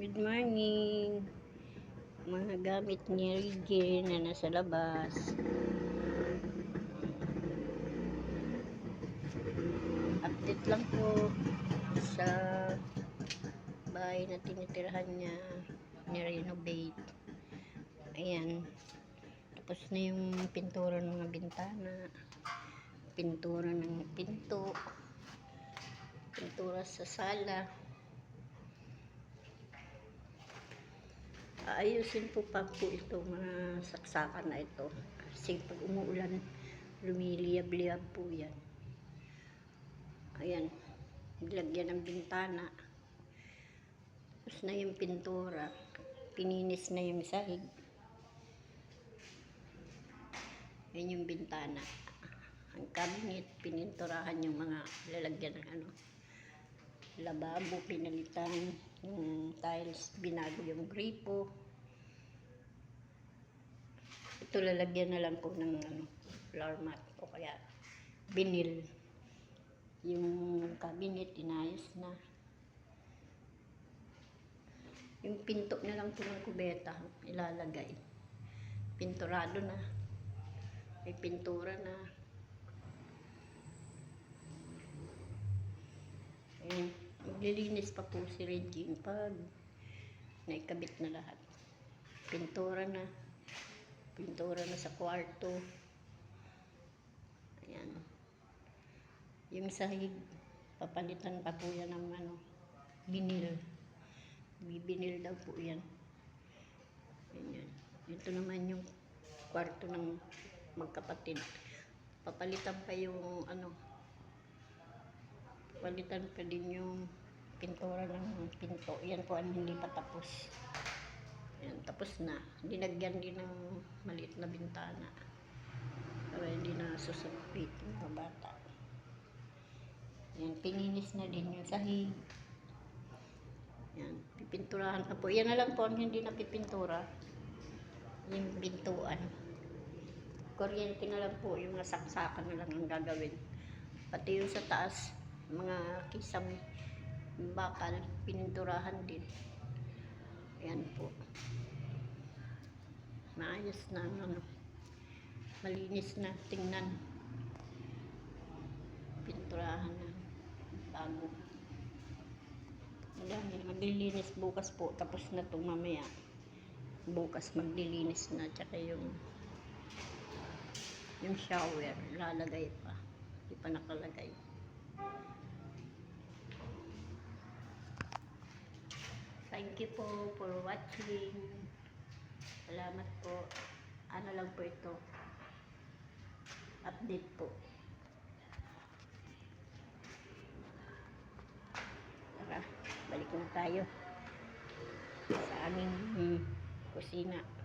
Good morning. Mga gamit ni Regine na nasa labas. Update lang po sa bahay na tinitirahan niya ni-renovate. Ayan. Tapos na yung pintura ng mga bintana. Pintura ng pinto. Pintura sa sala. Aayusin po pa po ito mga saksakan na ito. Kasi pag umuulan, lumiliyab-liyab po yan. Ayan. Nilagyan ng bintana. Tapos na yung pintura. Pininis na yung sahig. Yan yung bintana. Ang cabinet, pininturahan yung mga lalagyan ng ano. Lababo, pinalitan. Yung tiles, binago yung gripo. Ito lalagyan na lang ko ng ano, floor mat o kaya binil. Yung cabinet, inayos na. Yung pinto na lang po ng kubeta, ilalagay. Pinturado na. May pintura na. Ayun. Maglilinis pa po si Regine pag naikabit na lahat. Pintura na. Pintura na sa kwarto. Ayan. Yung sahig, papalitan pa po yan ng ano, binil. Bibinil daw po yan. Ayan. Ito naman yung kwarto ng magkapatid. Papalitan pa yung ano, palitan pa din yung pintura ng pinto. Yan po ang hindi pa tapos. Yan, tapos na. Dinagyan din ng maliit na bintana. Para hindi na susupit ng mga bata. Yan, pininis na din yung sahig. Yan, pipinturahan na po. Yan na lang po ang hindi napipintura. Yung pintuan. Kuryente na lang po, yung nasaksakan na lang ang gagawin. Pati yung sa taas, mga kisame, bakal, pininturahan din. Ayan po. Maayos na, ano, malinis na, tingnan. Pinturahan na, bago. Ayan, maglilinis bukas po, tapos na ito mamaya. Bukas maglilinis na, tsaka yung yung shower, lalagay pa. Hindi pa nakalagay. Thank you po for watching. Salamat po. Ano lang po ito. Update po. Tara, balik na tayo sa aming kusina.